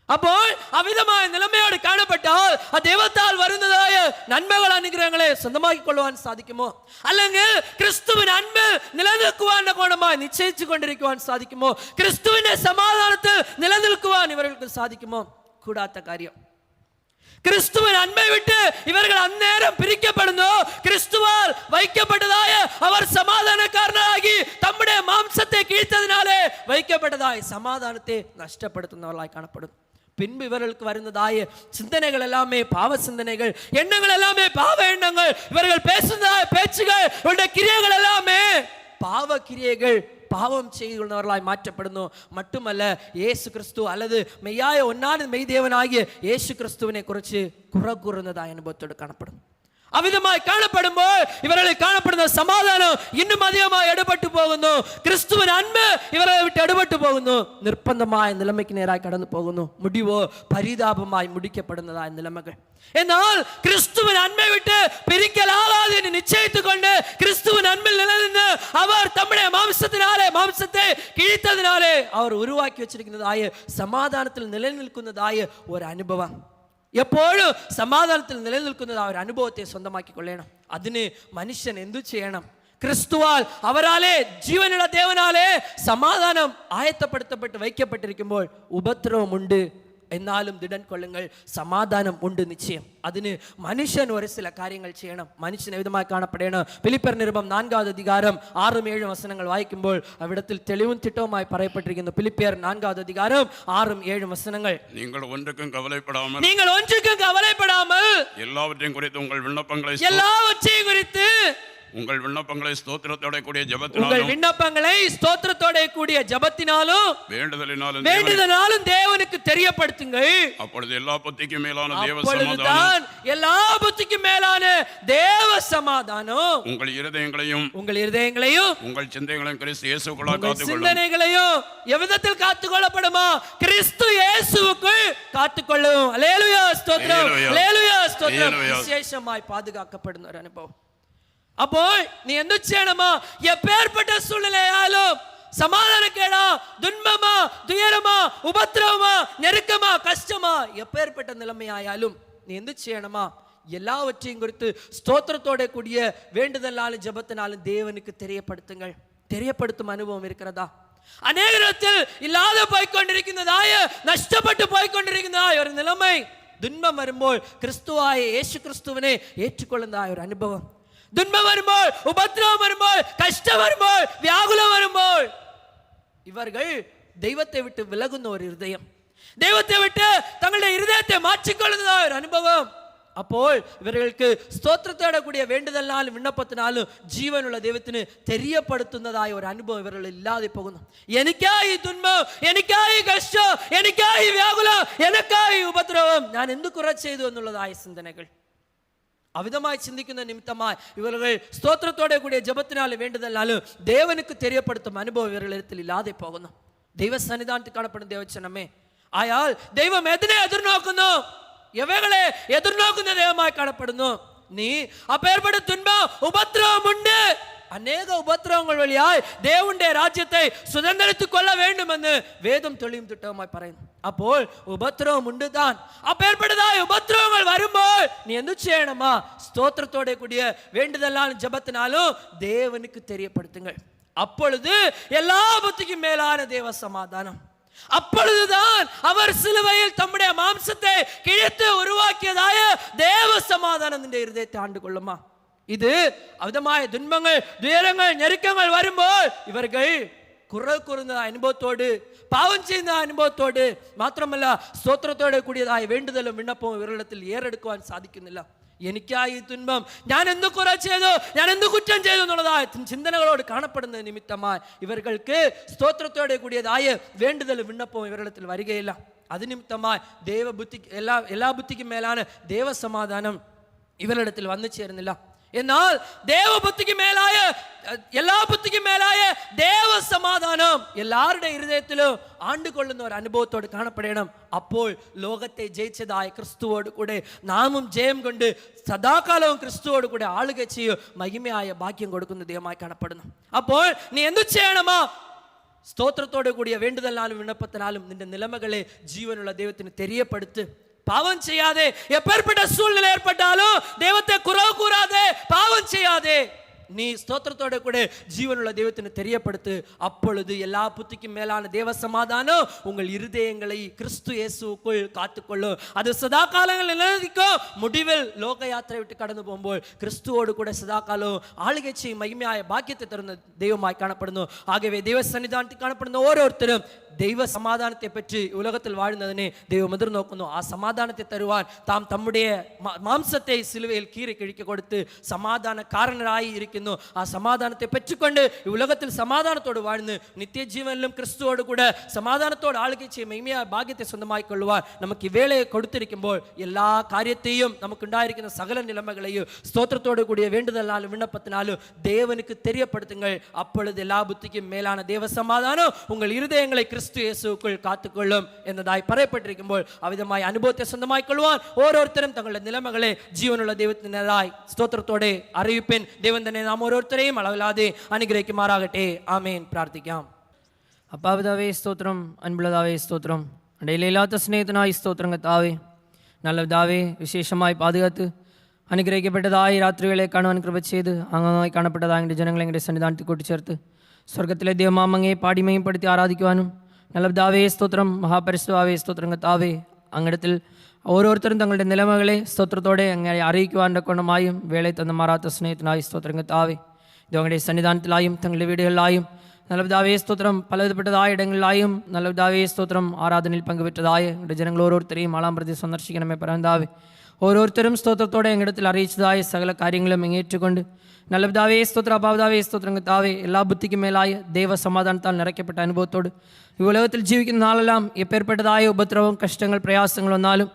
അപ്പോൾ അമിതമായ നിലമയോട് കാണപ്പെട്ടാൽ ആ ദൈവത്താൽ വരുന്നതായ നന്മകൾ അനുഗ്രഹങ്ങളെ സ്വന്തമാക്കി കൊള്ളുവാൻ സാധിക്കുമോ അല്ലെങ്കിൽ ക്രിസ്തുവിന് അൻപ് നിലനിൽക്കുവാൻ കോണമായി നിശ്ചയിച്ചു കൊണ്ടിരിക്കുവാൻ സാധിക്കുമോ ക്രിസ്തുവിന്റെ സമാധാനത്തിൽ നിലനിൽക്കുവാൻ ഇവർക്ക് സാധിക്കുമോ കൂടാത്ത കാര്യം ക്രിസ്തുവൻ അന്മ വിട്ട് ഇവരുകൾ അന്നേരം പിരിക്കപ്പെടുന്നു ക്രിസ്തുവാൽ വഹിക്കപ്പെട്ടതായ അവർ സമാധാനക്കാരനാകി നമ്മുടെ മാംസത്തെ കീഴ്ത്തതിനാലെ വഹിക്കപ്പെട്ടതായ സമാധാനത്തെ നഷ്ടപ്പെടുത്തുന്നവരായി കാണപ്പെടുന്നു பின்பு இவர்களுக்கு வருந்ததாய சிந்தனைகள் எல்லாமே பாவ சிந்தனைகள் எண்ணங்கள் எல்லாமே பாவ எண்ணங்கள் இவர்கள் பேசுந்த பேச்சுகள் இவருடைய கிரியைகள் எல்லாமே பாவ கிரியைகள் பாவம் செய்துள்ளவர்களாய் மாற்றப்படணும் மட்டுமல்ல இயேசு கிறிஸ்து அல்லது மெய்யாய ஒன்னான மெய்தேவனாகிய இயேசு கிறிஸ்துவினை குறித்து குறை கூறுந்ததாய் அனுபவத்தோடு காணப்படும் അവിധമായി കാണപ്പെടുമ്പോൾ ഇവരിൽ കാണപ്പെടുന്ന സമാധാനം ഇന്നും അധികമായി ഇടപെട്ടു പോകുന്നു. ക്രിസ്തുവിന് അൻപ് ഇവരെ വിട്ട് ഇടപെട്ടു പോകുന്നു. നിർബന്ധമായ നിലമയ്ക്ക് നേരായി കടന്നു പോകുന്നു. മുടിവോ പരിതാപമായി മുടിക്കപ്പെടുന്നതായ നിലമകൾ. എന്നാൽ ക്രിസ്തുവിന് അന്മ വിട്ട് പിരിക്കലാകാതെ നിശ്ചയിത്തുകൊണ്ട് ക്രിസ്തുവിന് അൻപിൽ നിലനിന്ന് അവർ തമ്മുടെ മാംസത്തിനാലെ മാംസത്തെ കിഴിത്തതിനാലെ അവർ ഉരുവാക്കി വെച്ചിരിക്കുന്നതായ സമാധാനത്തിൽ നിലനിൽക്കുന്നതായ ഒരു അനുഭവം. എപ്പോഴും സമാധാനത്തിൽ നിലനിൽക്കുന്നത് ആ ഒരു അനുഭവത്തെ സ്വന്തമാക്കി കൊള്ളണം അതിന് മനുഷ്യൻ എന്തു ചെയ്യണം? ക്രിസ്തുവാൽ അവരാലെ ജീവനുള്ള ദേവനാലെ സമാധാനം ആയത്തപ്പെടുത്തപ്പെട്ട് വയ്ക്കപ്പെട്ടിരിക്കുമ്പോൾ ഉപദ്രവമുണ്ട്. എന്നാലും ദിടൻ കൊള്ളുങ്ങൾ സമാധാനം ഉണ്ട് നിശ്ചയം അതിന് മനുഷ്യൻ ഒരു ചില കാര്യങ്ങൾ ചെയ്യണം മനുഷ്യൻ എവിധമായി കാണപ്പെടേണം ഫിലിപ്പർ നിരുപം നാൻകാത് അധികാരം ആറും ഏഴും വസനങ്ങൾ വായിക്കുമ്പോൾ അവിടത്തിൽ തെളിവും തിട്ടവുമായി പറയപ്പെട്ടിരിക്കുന്നു ഫിലിപ്പിയർ നാൻകാത് അധികാരം ആറും ഏഴും വസനങ്ങൾ നിങ്ങൾ ഒന്നുക്കും കവലപ്പെടാമോ നിങ്ങൾ ഒന്നുക്കും കവലപ്പെടാമൽ എല്ലാവരെയും കുറിച്ച് ഉങ്ങൾ വിണ്ണപ്പങ്ങളെ എല്ലാവറ്റെയും കുറിച്ച് உங்கள் விண்ணப்பங்களை ஸ்தோத்திரத்தோட கூடிய ஜெபத்தினாலும் உங்கள் விண்ணப்பங்களை ஸ்தோத்திரத்தோட கூடிய ஜெபத்தினாலும் வேண்டுதலினாலும் வேண்டுதலாலும் தேவனுக்கு தெரியப்படுத்துங்கள். அப்பொழுது எல்லா புத்திக்கும் மேலான தேவ சமாதானம் எல்லா புத்திக்கும் மேலான தேவ சமாதானம். உங்கள் இருதயங்களையும் உங்கள் இருதயங்களையும் உங்கள் சிந்தனைகளையும் கிறிஸ்து இயேசுக்குள்ளாக காத்துக்கொள்ளும். சிந்தனைகளையும் எவ்விதத்தில் காத்துக்கொள்ளப்படுமா? கிறிஸ்து இயேசுவுக்குள் காத்துக்கொள்ளும். அலேலுயா ஸ்தோத்திரம். அல்லேலூயா ஸ்தோத்திரம். விசேஷமாய் பாதுகாக்கப்படும் ஒரு அனுபவம். அப்போ நீ எந்த செய்யணுமா చేయడమా ఎప్పేర్పట சமாதான கேடா துன்பமா துயரமா உபத்திரவமா நெருக்கமா கஷ்டமா எப்பேற்பட்ட நிலைமையாலும் நீ எந்த செய்யணுமா எல்லாவற்றையும் குறித்து ஸ்தோத்திரத்தோட கூடிய வேண்டுதலாலும் ஜபத்தினாலும் தேவனுக்கு தெரியப்படுத்துங்கள். தெரியப்படுத்தும் அனுபவம் இருக்கிறதா? அநேகத்தில் இல்லாத போய்கொண்டிருக்கின்றதாய நஷ்டப்பட்டு போய்கொண்டிருக்கிறதாய் ஒரு நிலைமை. துன்பம் வரும்போது கிறிஸ்துவாய இயேசு கிறிஸ்துவனை ஏற்றுக்கொள்ளுந்தாய் ஒரு அனுபவம். ദുന്മം വരുമ്പോൾ ഉപദ്രവം വരുമ്പോൾ കഷ്ടം വരുമ്പോൾ വ്യാകുലം വരുമ്പോൾ ഇവർകൾ ദൈവത്തെ വിട്ട് വിലകുന്ന ഒരു ഹൃദയം. ദൈവത്തെ വിട്ട് തങ്ങളുടെ ഹൃദയത്തെ മാറ്റിക്കൊള്ളുന്നതായ ഒരു അനുഭവം. അപ്പോൾ ഇവർക്ക് സ്തോത്രത്തോടെ കൂടിയ വേണ്ടതല്ലാലും വിണ്ണപ്പത്തിനാലും ജീവനുള്ള ദൈവത്തിന് തെരിയപ്പെടുത്തുന്നതായ ഒരു അനുഭവം ഇവരിൽ ഇല്ലാതെ പോകുന്നു. എനിക്കായി തുന്മം എനിക്കായി കഷ്ടം എനിക്കായി വ്യാകുലം എനിക്കായി ഉപദ്രവം. ഞാൻ എന്ത് കുറച്ച് ചെയ്തു എന്നുള്ളതായ ചിന്തനകൾ. அவ்விதமாய் சிந்திக்கிற நிமித்தமாய் இவர்கள் ஸ்தோத்திரத்தோட கூடிய ஜபத்தினால் வேண்டுதல்னாலும் தேவனுக்கு தெரியப்படுத்தும் அனுபவம் இவர்களிடத்தில் இல்லாതെ പോകുന്നു. ദൈവസന്നിധാനത്തിൽ കാണപ്പെടുന്ന ദേവചനമേ ആയാൽ ദൈവം എതിനെ എതിർനോക്കുന്നു. ഇവകളെ എതിർനോക്കുന്ന ദൈവമായി കാണപ്പെടുന്നു. നീ അപ്പേർപ്പെടു തുൻപം ഉപദ്രവമുണ്ട് അനേക ഉപദ്രവങ്ങൾ വഴിയായി ദേവന്റെ രാജ്യത്തെ സ്വതന്ത്രത്തിൽ കൊല്ല വേണ്ടുമെന്ന് വേദം തെളിയും തിട്ടവുമായി പറയുന്നു. அப்போ ഉപദ്രവം ഉണ്ട് താൻ അപ്പേർപ്പെടുതായ ഉപദ്രവങ്ങൾ വരുമ്പോൾ നീ എന്ത് ஸ்தோத்திரத்தோட கூடிய കൂടിയ വേണ്ടതെല്ലാം தேவனுக்கு தெரியப்படுத்துங்கள். அப்பொழுது எல்லா புத்திக்கும் மேலான தேவ சமாதானம். அப்பொழுதுதான் அவர் சிலுவையில் தம்முடைய மாம்சத்தை கிழித்து உருவாக்கியதாய தேவ சமாதானம் இந்த இருதயத்தை ஆண்டு கொள்ளுமா? இது அவிதமாய துன்பங்கள் துயரங்கள் நெருக்கங்கள் வரும்போது இவர்கள் കുറവ് കുറുന്ന അനുഭവത്തോട് പാവം ചെയ്യുന്ന അനുഭവത്തോട് മാത്രമല്ല സ്തോത്രത്തോടെ കൂടിയതായ വേണ്ടുതലും വിണ്ണപ്പവും വിരളത്തിൽ ഏറെടുക്കുവാൻ സാധിക്കുന്നില്ല. എനിക്കായി തുൻപം ഞാൻ എന്ത് കുറെ ചെയ്തു ഞാൻ എന്ത് കുറ്റം ചെയ്തു എന്നുള്ളതായ ചിന്തനകളോട് കാണപ്പെടുന്ന നിമിത്തമായി ഇവർക്ക് സ്തോത്രത്തോടെ കൂടിയതായ വേണ്ടുതലും വിണ്ണപ്പവും ഇവരിടത്തിൽ വരികയില്ല. അത് നിമിത്തമായി ദൈവബുദ്ധി എല്ലാ എല്ലാ ബുദ്ധിക്കും മേലാണ് ദൈവസമാധാനം ഇവരിടത്തിൽ വന്നു ചേരുന്നില്ല. എന്നാൽ ദേവബുദ്ധിക്ക് മേലായ അഹ്, എല്ലാ ബുദ്ധിക്കും മേലായ ദേവസമാധാനം എല്ലാവരുടെ ഹൃദയത്തിലും ആണ്ടുകൊള്ളുന്ന ഒരു അനുഭവത്തോട് കാണപ്പെടണം. അപ്പോൾ ലോകത്തെ ജയിച്ചതായ ക്രിസ്തുവോട് കൂടെ നാമും ജയം കൊണ്ട് സദാകാലവും ക്രിസ്തുവോട് കൂടെ ആളുക ചെയ്യും മഹിമയായ ഭാഗ്യം കൊടുക്കുന്ന ദൈവമായി കാണപ്പെടുന്നു. അപ്പോൾ നീ എന്തു ചെയ്യണമോ? സ്തോത്രത്തോടെ കൂടിയ വേണ്ടുതലിനാലും വിണ്ണപ്പത്തിനാലും നിന്റെ നിലമകളെ ജീവനുള്ള ദൈവത്തിന് തെரியപ്പെടുത്ത് பாவம் செய்யாதே. எப்பேற்பட்ட சூழ்நிலை ஏற்பட்டாலும் தெய்வத்தை குறவு கூறாதே. பாவம் செய்யாதே. நீ ஸ்தோத்திரத்தோட கூட ஜீவனுள்ள தெய்வத்தினை தெரியப்படுத்து. அப்பொழுது எல்லா புத்திக்கும் மேலான தேவ சமாதானம் உங்கள் இருதயங்களை கிறிஸ்து இயேசுக்குள் காத்துக்கொள்ளும். அது சதா காலங்கள் நிலநிற்கும் முடிவில் லோக யாத்திரை விட்டு கடந்து போகும்போது கிறிஸ்துவோடு கூட சதா காலம் ஆளுகட்சி மகிமையாய பாக்கியத்தை தருந்த தெய்வமாய் காணப்படணும் ஆகவே தெய்வ சன்னிதானத்தில் காணப்படுന്ന ஓரோருத்தரும் ദൈവ സമാധാനത്തെ പറ്റി ഉലകത്തിൽ വാഴുന്നതിനെ ദൈവം ஆ சமாதானத்தை സമാധാനത്തെ தாம் தம்முடைய மாம்சத்தை சிலுவையில் സിലുവയിൽ கிழிக்க கொடுத்து சமாதான സമാധാനക്കാരനരായി ഇരിക്കുന്ന പ്രാപിക്കുന്നു ആ സമാധാനത്തെ പറ്റിക്കൊണ്ട് ഈ ഉലകത്തിൽ സമാധാനത്തോട് വാഴുന്നു നിത്യജീവനിലും ക്രിസ്തുവോട് കൂടെ സമാധാനത്തോട് ആളുകയും ചെയ്യും ഇമയ ഭാഗ്യത്തെ സ്വന്തമായി കൊള്ളുവാൻ നമുക്ക് ഈ വേളയെ കൊടുത്തിരിക്കുമ്പോൾ എല്ലാ കാര്യത്തെയും നമുക്കുണ്ടായിരിക്കുന്ന സകല നിലമകളെയും സ്തോത്രത്തോടു കൂടിയ വേണ്ടതല്ലാലും விண்ணப்பத்தினாலும் தேவனுக்கு தெரியப்படுத்துங்கள் அப்பொழுது எல்லா புத்திக்கும் மேலான தேவ சமாதானம் உங்கள் இருதயங்களை கிறிஸ்து இயேசுக்குள் காத்துக்கொள்ளும் എന്നതായി പറയപ്പെട്ടിരിക്കുമ്പോൾ അവിധമായ അനുഭവത്തെ സ്വന്തമായി കൊള്ളുവാൻ ഓരോരുത്തരും തങ്ങളുടെ നിലമകളെ ജീവനുള്ള ദൈവത്തിനായി സ്തോത്രത്തോടെ അറിയിപ്പൻ ദൈവം തന്നെ നാം ഓരോരുത്തരെയും അളവില്ലാതെ അനുഗ്രഹിക്കുമാറാകട്ടെ. ആമേൻ. പ്രാർത്ഥിക്കാം. അപ്പാപിതാവേ സ്തോത്രം. അൻപുള്ളതാവേ സ്തോത്രം. ഇടയിലില്ലാത്ത സ്നേഹത്തിനായി സ്തോത്രം കത്താവേ നല്ല പിതാവേ വിശേഷമായി പാതുകാത്ത് അനുഗ്രഹിക്കപ്പെട്ടതായി രാത്രികളെ കാണുവാൻ കൃപ ചെയ്ത് അംഗമായി കാണപ്പെട്ടതായ എന്റെ ജനങ്ങളെ എന്റെ സന്നിധാനത്തിൽ കൂട്ടിച്ചേർത്ത് സ്വർഗത്തിലെ ദേവമാമങ്ങയെ പാടിമയും പെടുത്തി ആരാധിക്കുവാനും നല്ല സ്തോത്രം. മഹാപരിസ്തുവാവേ സ്തോത്രം കത്താവേ അങ്ങിടത്തിൽ ഓരോരുത്തരും തങ്ങളുടെ നിലമകളെ സ്തോത്രത്തോടെ അങ്ങനെ അറിയിക്കുവാന്റെ കൊണ്ടുമായും വേളയിൽ തന്ന മാറാത്ത സ്നേഹത്തിനായി സ്തോത്രങ്ങൾ താവി ഇതങ്ങളുടെ സന്നിധാനത്തിലായും തങ്ങളുടെ വീടുകളിലായും നല്ലവിധാവേ സ്തോത്രം പലവിധപ്പെട്ടതായ ഇടങ്ങളിലായും നല്ലവിധാവേ സ്തോത്രം ആരാധനയിൽ പങ്കുപറ്റതായ എന്റെ ജനങ്ങൾ ഓരോരുത്തരെയും ആളാം പ്രതി സന്ദർശിക്കണമേ പരന്താവേ ഓരോരുത്തരും സ്തോത്രത്തോടെ എങ്കിടത്തിൽ അറിയിച്ചതായ സകല കാര്യങ്ങളും എങ്ങേറ്റുകൊണ്ട് നല്ലവിധാവേ സ്തോത്ര അഭാവിതാവേ സ്തോത്രം താവേ എല്ലാ ബുദ്ധിക്കും മേലായ ദൈവസമാധാനത്താൽ നിറയ്ക്കപ്പെട്ട അനുഭവത്തോട് ഈ ഉലകത്തിൽ ജീവിക്കുന്ന നാളെല്ലാം എപ്പേർപ്പെട്ടതായ ഉപദ്രവം കഷ്ടങ്ങൾ പ്രയാസങ്ങൾ വന്നാലും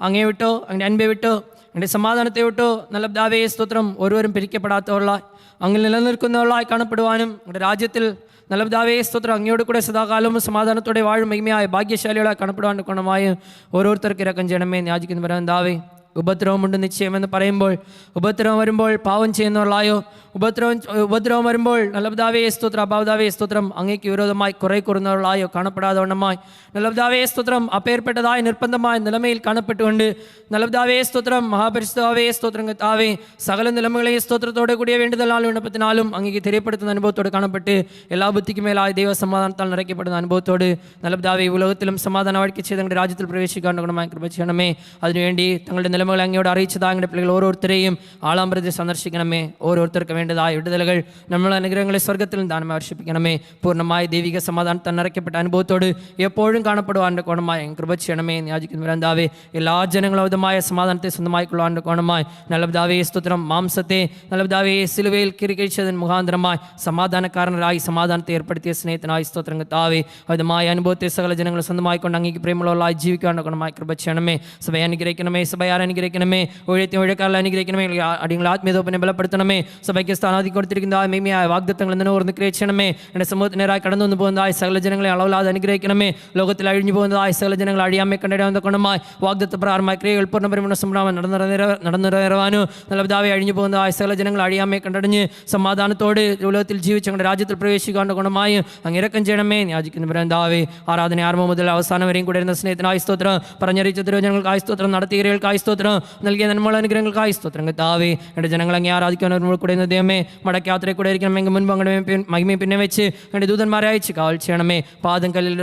അങ്ങേ വിട്ടോ അങ്ങനെ അൻപെ വിട്ടോ അങ്ങനെ സമാധാനത്തെ വിട്ടോ നല്ല ദാവേ സ്തോത്രം. ഓരോരും പിരിക്കപ്പെടാത്തവളായി അങ്ങിൽ നിലനിൽക്കുന്നവളായി കാണപ്പെടുവാനും നമ്മുടെ രാജ്യത്തിൽ നല്ല ദാവേ സ്തോത്രം. അങ്ങയോട് കൂടെ സദാകാലവും സമാധാനത്തോടെ വാഴും മഹിമയായ ഭാഗ്യശാലികളായി കാണപ്പെടുവാൻ ഗുണമായി ഓരോരുത്തർക്ക് ഇറക്കം ചെയ്യണമേ യാചിക്കുന്നു. ദാവേ ഉപദ്രവമുണ്ട് നിശ്ചയമെന്ന് പറയുമ്പോൾ ഉപദ്രവം വരുമ്പോൾ പാവം ചെയ്യുന്നവളായോ ഉപദ്രവം ഉപദ്രവം വരുമ്പോൾ നല്ലബ്ദാവേ സ്തോത്രം അഭാവദാവേ സ്തോത്രം. അങ്ങേക്ക് വിരോധമായി കുറെ കുറുന്നവരായോ കാണപ്പെടാതെ വണ്ണമായി. നല്ലബ്ദാവേ സ്തോത്രം. അപ്പേർപ്പെട്ടതായ നിർബന്ധമായ നിലമയിൽ കാണപ്പെട്ടുകൊണ്ട് നല്ലബ്ദാവേ സ്തോത്രം. മഹാപരിശുദ്ധാവേ സ്തോത്രം കത്താവേ സകല നിലമകളെയും സ്തോത്രത്തോടെ കൂടിയ വേണ്ടതല്ലാലും വിണ്ണപ്പത്തിനാലും അങ്ങേക്ക് തിരയപ്പെടുത്തുന്ന അനുഭവത്തോട് കാണപ്പെട്ട് എല്ലാ ബുദ്ധിക്ക് മേലായ ദൈവസമാധാനത്താൽ നിറയ്ക്കപ്പെടുന്ന അനുഭവത്തോട് നല്ലബ്ദാവേ ഉലകത്തിലും സമാധാനം വഴിക്ക് ചെയ്ത് രാജ്യത്തിൽ പ്രവേശിക്കാൻ ഗുണമായി കൃപ ചെയ്യണമേ. അതിനുവേണ്ടി തങ്ങളുടെ നില നിലമകൾ അങ്ങയോട് അറിയിച്ചതാ അങ്ങയുടെ പിള്ളകൾ ഓരോരുത്തരെയും ആളാം പ്രതി സന്ദർശിക്കണമേ ഓരോരുത്തർക്ക് വേണ്ടതായ വിടുതലുകൾ നമ്മൾ അനുഗ്രഹങ്ങളെ സ്വർഗത്തിൽ ദാനമായി വർഷിപ്പിക്കണമേ പൂർണമായ ദൈവിക സമാധാനത്തിൽ നിറയ്ക്കപ്പെട്ട അനുഭവത്തോട് എപ്പോഴും കാണപ്പെടുവാന്റെ കോണമായ കൃപ ചെയ്യണമേ എന്ന് യാചിക്കുന്നു വരന്താവേ എല്ലാ ജനങ്ങളും വിധമായ സമാധാനത്തെ സ്വന്തമായിക്കൊള്ളുവാന്റെ കോണമായി നല്ലപിതാവേ സ്തുത്രം മാംസത്തെ നല്ലപിതാവേ സിലുവയിൽ കിരിക്കഴിച്ചതിന് മുഖാന്തരമായി സമാധാനക്കാരനരായി സമാധാനത്തെ ഏർപ്പെടുത്തിയ സ്നേഹത്തിനായി സ്തോത്രം കത്താവേ വിധമായ അനുഭവത്തെ സകല ജനങ്ങൾ സ്വന്തമായിക്കൊണ്ട് അങ്ങേക്ക് പ്രേമമുള്ളവരായി ജീവിക്കാനുള്ള ഗുണമായി കൃപ ചെയ്യണമേ സഭയെ അനുഗ്രഹിക്കണമേ സഭയാർ അനുഗ്രഹിക്കണമേ. ഒഴുത്തി ഒഴുക്കാറിൽ അനുഗ്രഹിക്കണമേ. അടിയങ്ങൾ ആത്മീയതോപ്പിനെ ബലപ്പെടുത്തണമേ. സഭയ്ക്ക് സ്ഥാനാധി കൊടുത്തിരിക്കുന്ന ആ മേമിയായ വാഗ്ദത്തങ്ങൾ ഓർന്ന് ചെയ്യണമേ എന്റെ സമൂഹത്തിനേരായി കടന്നു വന്നു പോകുന്നതായ സകല ജനങ്ങളെ അളവില്ലാതെ അനുഗ്രഹിക്കണമേ. ലോകത്തിൽ അഴിഞ്ഞു പോകുന്നതായ സകല ജനങ്ങൾ അഴിയാമേ കണ്ടിടാവുന്ന ഗുണമായി വാഗ്ദത്ത പ്രാരമായ ക്രിയകൾ പൂർണ പരിമണ സംഭ്രമം നടന്നു നടന്നുറവാനോ നല്ല പിതാവെ അഴിഞ്ഞു പോകുന്നതായ സകല ജനങ്ങൾ അഴിയാമേ കണ്ടടിഞ്ഞ് സമാധാനത്തോട് ലോകത്തിൽ ജീവിച്ച് ഞങ്ങളുടെ രാജ്യത്തിൽ പ്രവേശിക്കാനുള്ള ഗുണമായി അങ്ങിരക്കം ചെയ്യണമേ. യാചിക്കുന്ന പരന്താവേ ആരാധന ആരംഭം മുതൽ അവസാനം വരെയും കൂടെ ഇരുന്ന സ്നേഹത്തിനായി സ്തോത്രം. പറഞ്ഞറിയിച്ച തിരുവചനങ്ങൾക്കായി സ്തോത്രം. നടത്തിയകൾക്കായി സ്തോത്രം. നൽകിയ നന്മ അനുഗ്രഹങ്ങൾക്കായി സ്തോത്രം. കത്താവേ എന്റെ ജനങ്ങൾ അങ്ങേ ആരാധിക്കാൻ ഒരു കൂടെ ദൈവമേ മടക്കയാത്രയിൽ കൂടെ ഇരിക്കണമെങ്കിൽ മുൻപ് അങ്ങനെ മഹിമയും പിന്നെ വെച്ച് അങ്ങയുടെ ദൂതന്മാരെ അയച്ച് കാവൽ ചെയ്യണമേ പാദം കല്ലിൽ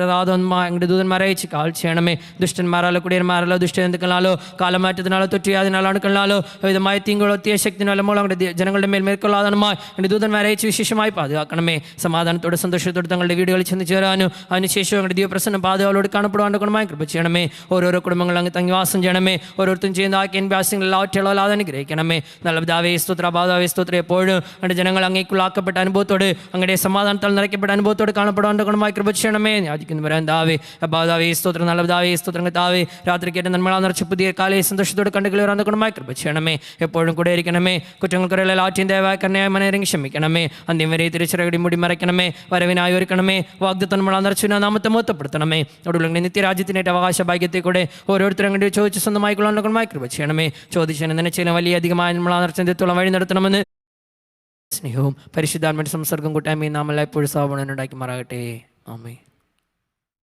എന്റെ ദൂതന്മാരെ അയച്ച് കാവൽ ചെയ്യണമേ ദുഷ്ടന്മാരാലോ കുടിയന്മാരാലോ ദുഷ്ടജന്തുക്കളാലോ കാലമാറ്റത്തിനാലോ തൊറ്റിയാതിനാലോ അണുക്കളാലോ വിധമായ തീങ്കളോ തീയ ശക്തിനാലോ മോളോ അങ്ങയുടെ ജനങ്ങളുടെ മേൽ മേൽക്കൊള്ളാതനുമായി എന്റെ ദൂതന്മാരെ അയച്ച് വിശേഷമായി പാതുകാക്കണമേ. സമാധാനത്തോടെ സന്തോഷത്തോടെ തങ്ങളുടെ വീടുകളിൽ ചെന്ന് ചേരാനും അതിനുശേഷം അങ്ങയുടെ ദൈവപ്രസന്നം പാതകളോട് കാണപ്പെടുവാണ്ട് ഗുണമായി കൃപ ചെയ്യണമേ. ഓരോരോ കുടുംബങ്ങൾ അങ്ങ് തങ്ങി വാസം ചെയ്യണമേ. ഓരോരുത്തരും ചെയ്യുന്ന ആക്കിയൻ വ്യാസങ്ങൾ എല്ലാവറ്റുള്ളവല്ലാതെ അനുഗ്രഹിക്കണമേ. നല്ല പിതാവേ സ്തുത്ര. ബാധാവേ സ്തുത്ര. എപ്പോഴും അങ്ങയുടെ ജനങ്ങൾ അങ്ങേക്കുള്ളാക്കപ്പെട്ട അനുഭവത്തോട് അങ്ങയുടെ സമാധാനത്താൽ നിറയ്ക്കപ്പെട്ട അനുഭവത്തോട് കാണപ്പെടാൻ ഗുണമായി കൃപ ചെയ്യണമേ യാചിക്കുന്നു. വരാൻ ദാവേ അബാധാവേ സ്തോത്രം. നല്ല പിതാവേ സ്തോത്രം. താവേ രാത്രി കേട്ട നന്മളാ നിറച്ച് പുതിയ കാലയെ സന്തോഷത്തോടെ കണ്ടുകൾ വരാൻ ഗുണമായി കൃപ ചെയ്യണമേ. എപ്പോഴും കൂടെ ഇരിക്കണമേ. കുറ്റങ്ങൾക്കുള്ള ലാറ്റിൻ ദയവായ കണ്ണയായ മനയിറങ്ങി ക്ഷമിക്കണമേ. അന്ത്യം വരെ തിരിച്ചറകടി മുടി മറയ്ക്കണമേ. വരവിനായി ഒരുക്കണമേ. വാഗ്ദത്തം നമ്മളാ നിറച്ചുന നാമത്തെ മൂത്തപ്പെടുത്തണമേ ഒടുവിൽ നിത്യരാജ്യത്തിന്റെ അവകാശ ഭാഗ്യത്തെ കൂടെ ഓരോരുത്തരും കണ്ടി ചോദിച്ച് സ്വന്തമായിക്കൊള്ളാൻ ഗുണമായി കൃപ ചെയ്യണമേ. ചോദിച്ചതിന് ചില വലിയ അധികമായ നമ്മളാ നിറച്ചെന്തത്തോളം വഴി നടത്തണമെന്ന് സ്നേഹവും പരിശുദ്ധാത്മ സംസർഗം കൂട്ടായ്മയും നാമെല്ലാം എപ്പോഴും സാവണം ഉണ്ടാക്കി മാറാകട്ടെ. ആമേ